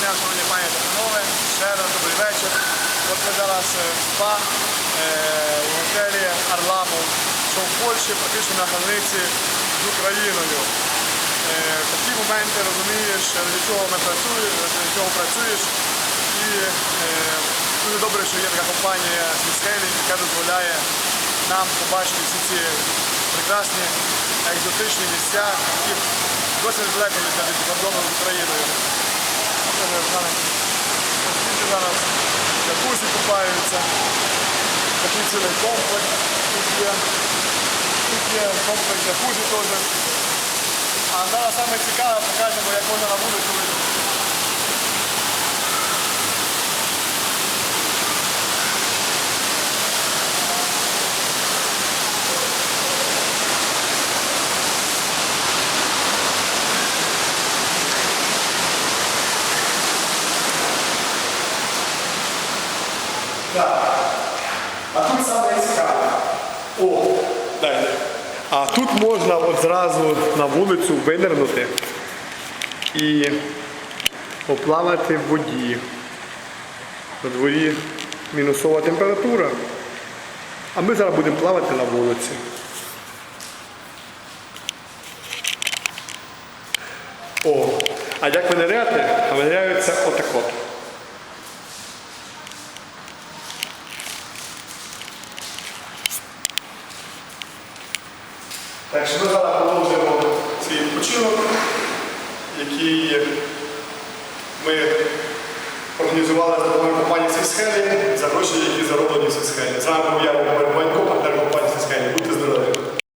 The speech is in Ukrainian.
дня, шановні пані та панове. Ще раз добрий вечір. От ми зараз е, в СПА е, в готелі Арламов, що в Польщі, практично на границі з Україною. Е, такі моменти розумієш, для чого ми працюємо, для чого працюєш. І дуже добре, що є така компанія Сіскейлінг, яка дозволяє нам побачити всі ці прекрасні екзотичні місця, які досить далеко від кордону з Україною. Вже зараз Діти зараз джакузі купаються. Такий цілий комплекс. Тут є, тут є комплекс джакузі теж. А зараз саме цікаве покажемо, як можна на вулицю Так. А тут саме цікаве. О, дай. А тут можна от зразу на вулицю винирнути і поплавати в воді. На дворі мінусова температура. А ми зараз будемо плавати на вулиці. О, а як виниряти? А виниряються отак от. Так що ми зараз продовжуємо свій відпочинок, який ми організували з допомогою компанії Сільсхелі за гроші, які зароблені в Сільсхелі. З вами був